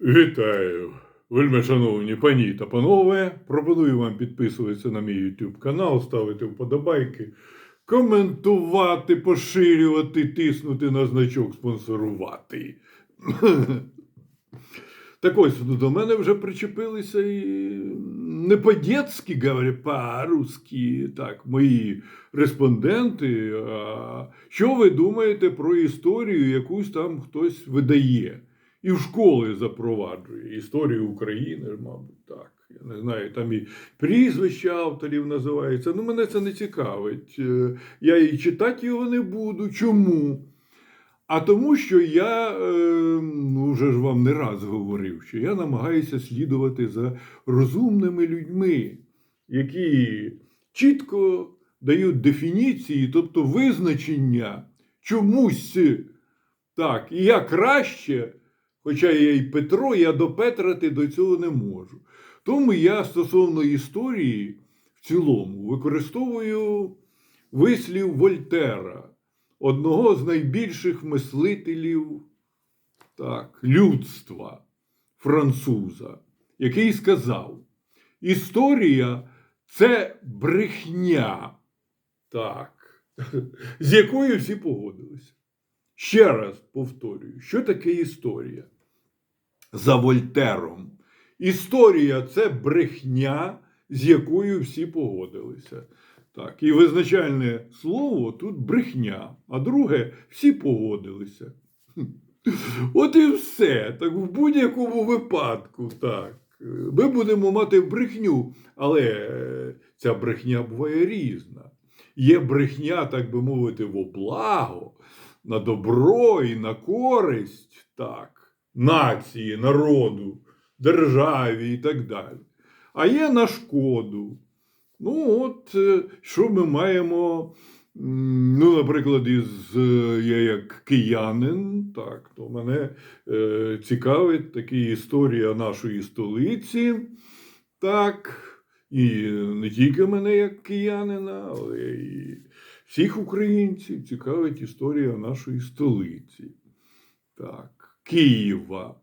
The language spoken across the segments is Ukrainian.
Вітаю, вельми шановні пані та панове. Пропоную вам підписуватися на мій YouTube канал, ставити вподобайки, коментувати, поширювати, тиснути на значок спонсорувати. Так ось ну, до мене вже причепилися і не по-дєцьки, говорять, по-русски, так, мої респонденти. А що ви думаєте про історію, якусь там хтось видає? І в школи запроваджує історію України, мабуть, так. Я не знаю, там і прізвища авторів називається. Ну, мене це не цікавить. Е, Я і читати його не буду. Чому? А тому, що я е, ну, вже ж вам не раз говорив, що я намагаюся слідувати за розумними людьми, які чітко дають дефініції, тобто визначення чомусь так, і я краще, хоча я і Петро, я допетрати до цього не можу. Тому я стосовно історії в цілому використовую вислів Вольтера, одного з найбільших мислителів так, людства, француза, який сказав: історія це брехня, так, з якою всі погодилися. Ще раз повторюю, що таке історія? За Вольтером. Історія це брехня, з якою всі погодилися. Так, і визначальне слово тут брехня, а друге всі погодилися. От і все. Так в будь-якому випадку, так. Ми будемо мати брехню, але е, ця брехня буває різна. Є брехня, так би мовити, во благо, на добро і на користь, так, нації, народу, державі і так далі. А є на шкоду. Ну, от е, що ми маємо, ну, наприклад, із е, я як киянин, так, то мене е, цікавить така історія нашої столиці. Так, і не тільки мене як киянина, але і всіх українців цікавить історія нашої столиці. Так, Києва.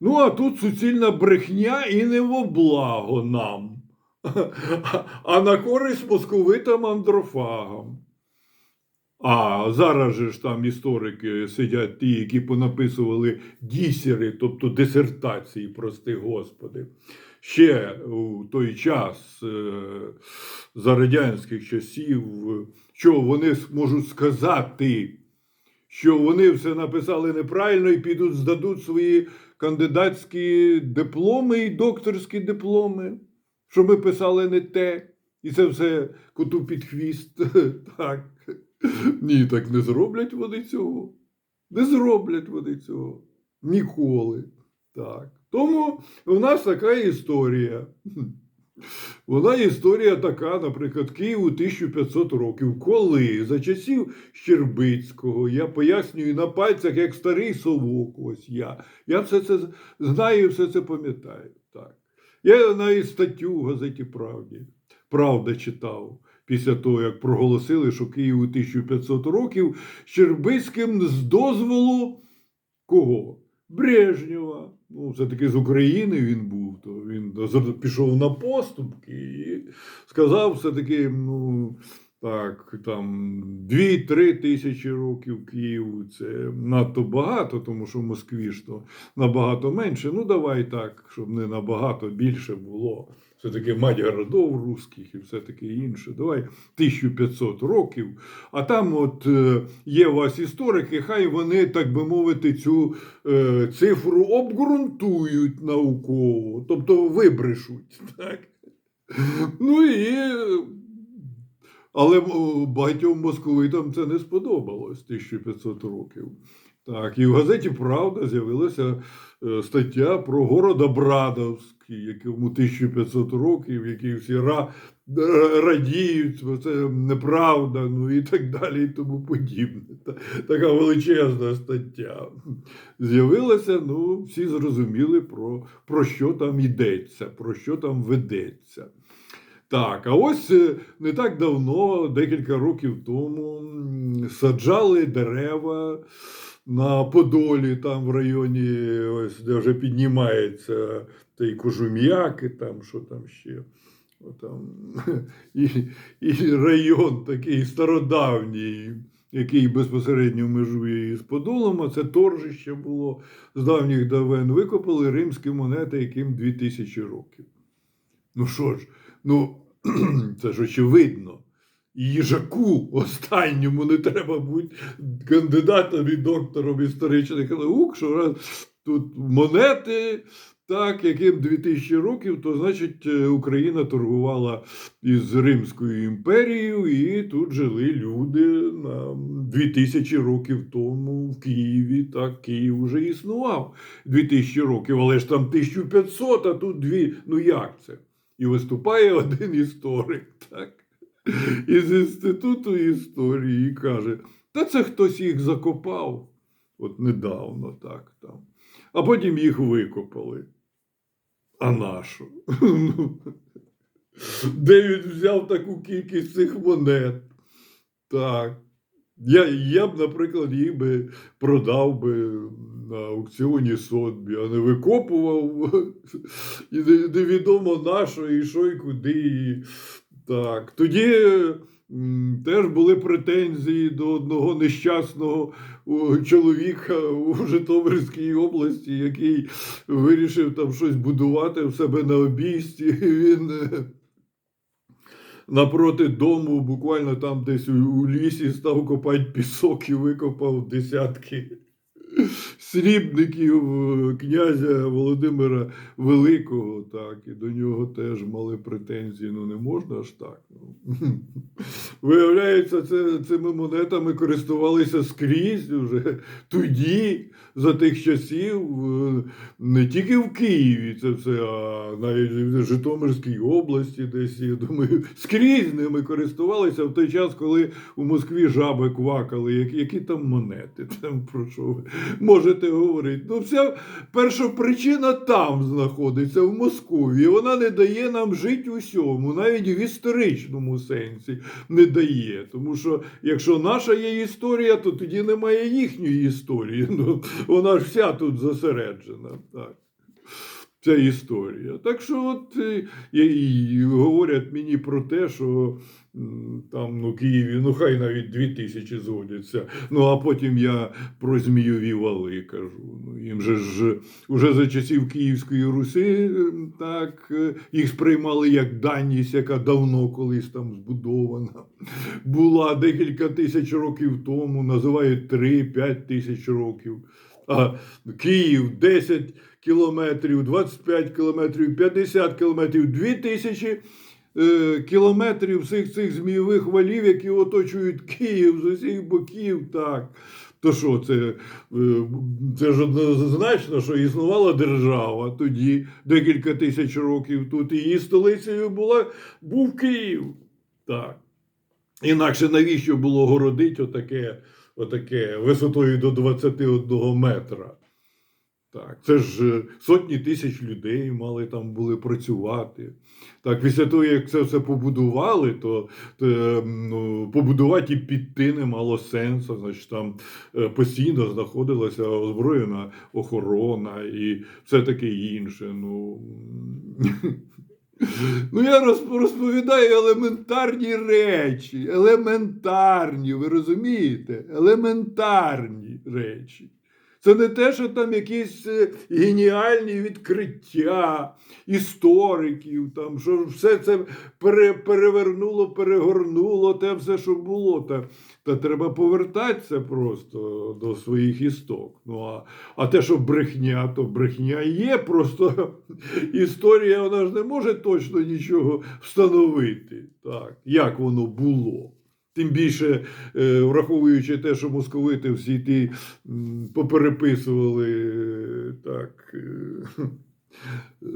Ну, а тут суцільна брехня і не во благо нам, а на користь московитам андрофагам. А зараз же ж там історики сидять ті, які понаписували дісери, тобто дисертації, прости Господи. Ще у той час е, за радянських часів, що вони можуть сказати, що вони все написали неправильно і підуть, здадуть свої кандидатські дипломи і докторські дипломи, що ми писали не те, і це все коту під хвіст. Так. Ні, так не зроблять вони цього. Не зроблять вони цього. Ніколи. Так. Тому у нас така історія. Вона історія така, наприклад, Києву 1500 років, коли за часів Щербицького я пояснюю на пальцях, як старий совок. Ось я. Я все це знаю все це пам'ятаю. Так. Я навіть статтю в газеті Правді. Правда читав після того, як проголосили, що Києву 1500 років Щербицьким з дозволу кого? Брежнєва. Ну, все-таки з України він був, то пішов на поступки і сказав все-таки, ну, так, там 2-3 тисячі років Києву це надто багато, тому що в Москві ж то набагато менше. Ну, давай так, щоб не набагато більше було. Все-таки мать городов русських і все таке інше. Давай 1500 років. А там от е, є у вас історики, хай вони, так би мовити, цю е, цифру обґрунтують науково, тобто вибрешуть. Так? Ну і але о, багатьом московитам це не сподобалось 1500 років. Так, і в газеті Правда з'явилася е, стаття про Городобрадовськ, якому 1500 років, який всі ра- радіють, це неправда, ну і так далі, і тому подібне. Та- Така величезна стаття. З'явилася, ну, всі зрозуміли, про, про що там йдеться, про що там ведеться. Так, а ось е, не так давно, декілька років тому, саджали дерева на Подолі, там в районі, ось де вже піднімається той Кожум'як, і там що там ще. Отам, і, і район такий стародавній, який безпосередньо межує із Подолом, а це торжище було з давніх давен. Викопали римські монети, яким 2000 років. Ну що ж, ну це ж очевидно. Їжаку останньому не треба бути кандидатом і доктором історичних наук, що раз тут монети, так, яким 2000 років, то значить е, Україна торгувала із Римською імперією, і тут жили люди на 2000 років тому в Києві. Так, Київ вже існував 2000 років, але ж там 1500, а тут дві. Ну як це? І виступає один історик, так? Із Інституту історії і каже: та це хтось їх закопав, от недавно так там. А потім їх викопали. А нашу? Де він взяв таку кількість цих монет? Так. Я, я б, наприклад, їх би продав би на аукціоні Сотбі, а не викопував і невідомо на що, і що, і куди. Так. Тоді теж були претензії до одного нещасного чоловіка у Житомирській області, який вирішив там щось будувати в себе на обійсті. Він е, напроти дому, буквально там десь у, у лісі, став копати пісок і викопав десятки срібників е, князя Володимира Великого. Так, і до нього теж мали претензії. Ну не можна ж так. Ну. Виявляється, це, цими монетами користувалися скрізь уже тоді, за тих часів, е, не тільки в Києві це все, а навіть в Житомирській області, десь, я думаю, скрізь ними користувалися в той час, коли у Москві жаби квакали, які, які там монети, там про що ви можете говорити. Ну, вся перша причина там знаходиться, в Москві. Вона не дає нам жити усьому, навіть в історичному сенсі не дає. Тому що якщо наша є історія, то тоді немає їхньої історії. Ну, вона ж вся тут зосереджена. Так. Ця історія. Так що, от е, і, і говорять мені про те, що там ну, Києві, ну хай навіть дві тисячі згодяться. Ну а потім я про змійові вали кажу. Ну, їм же ж уже за часів Київської Руси е, так е, їх сприймали як даність, яка давно колись там збудована. Була декілька тисяч років тому, називають 3-5 тисяч років. А Київ 10 кілометрів, 25 кілометрів, 50 кілометрів, 2000 е, кілометрів всіх цих змійових валів, які оточують Київ з усіх боків. Так. То що, це, е, це ж однозначно, що існувала держава тоді, декілька тисяч років тут. і Її столицею була, був Київ. Так. Інакше навіщо було городити отаке, отаке висотою до 21 метра? Так, це ж е, сотні тисяч людей мали там були працювати. Так, після того, як це все побудували, то, то е, ну, побудувати і піти не мало сенсу. Значить, там е, постійно знаходилася озброєна охорона і все таке інше. Ну, Ну, я розповідаю елементарні речі. Елементарні, ви розумієте? Елементарні речі. Це не те, що там якісь е, геніальні відкриття істориків, там, що все це пере, перевернуло, перегорнуло, те все, що було. Та, та треба повертатися просто до своїх істок. Ну, а, а те, що брехня, то брехня є. Просто історія вона ж не може точно нічого встановити. Так, як воно було. Тим більше, е, враховуючи те, що московити всі ті попереписували е, так, е,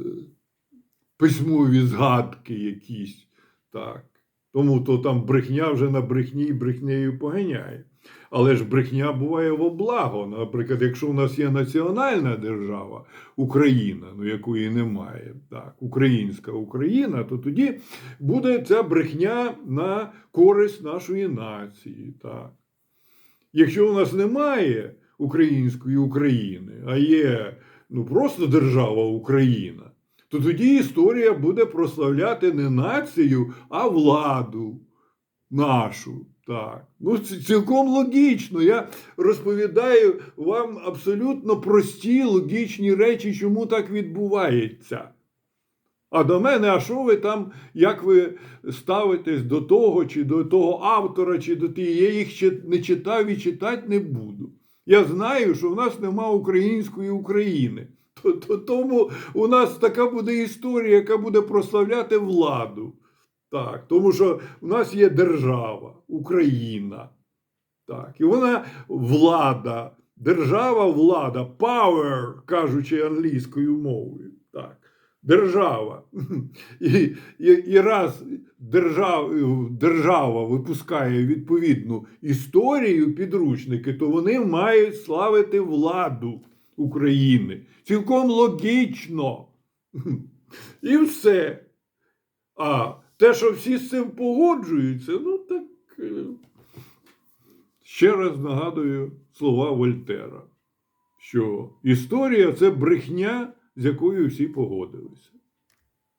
письмові згадки якісь. Так. Тому то там брехня вже на брехні брехнею поганяє. Але ж брехня буває во благо. Наприклад, якщо у нас є національна держава, Україна, ну якої немає, так, українська Україна, то тоді буде ця брехня на користь нашої нації. Так. Якщо у нас немає української України, а є ну, просто держава Україна, то тоді історія буде прославляти не націю, а владу нашу. Так. Ну, цілком логічно. Я розповідаю вам абсолютно прості логічні речі, чому так відбувається. А до мене, а що ви там, як ви ставитесь до того, чи до того автора, чи до тієї, я їх не читав і читати не буду. Я знаю, що в нас нема української України. То- то- Тому у нас така буде історія, яка буде прославляти владу. Так, тому що в нас є держава, Україна. Так, і вона влада, держава, влада, power, кажучи англійською мовою. Так, держава. І, і, і раз держав, держава випускає відповідну історію, підручники, то вони мають славити владу України. Цілком логічно. І все. А те, що всі з цим погоджуються, ну так. е, Ще раз нагадую слова Вольтера, що історія це брехня, з якою всі погодилися.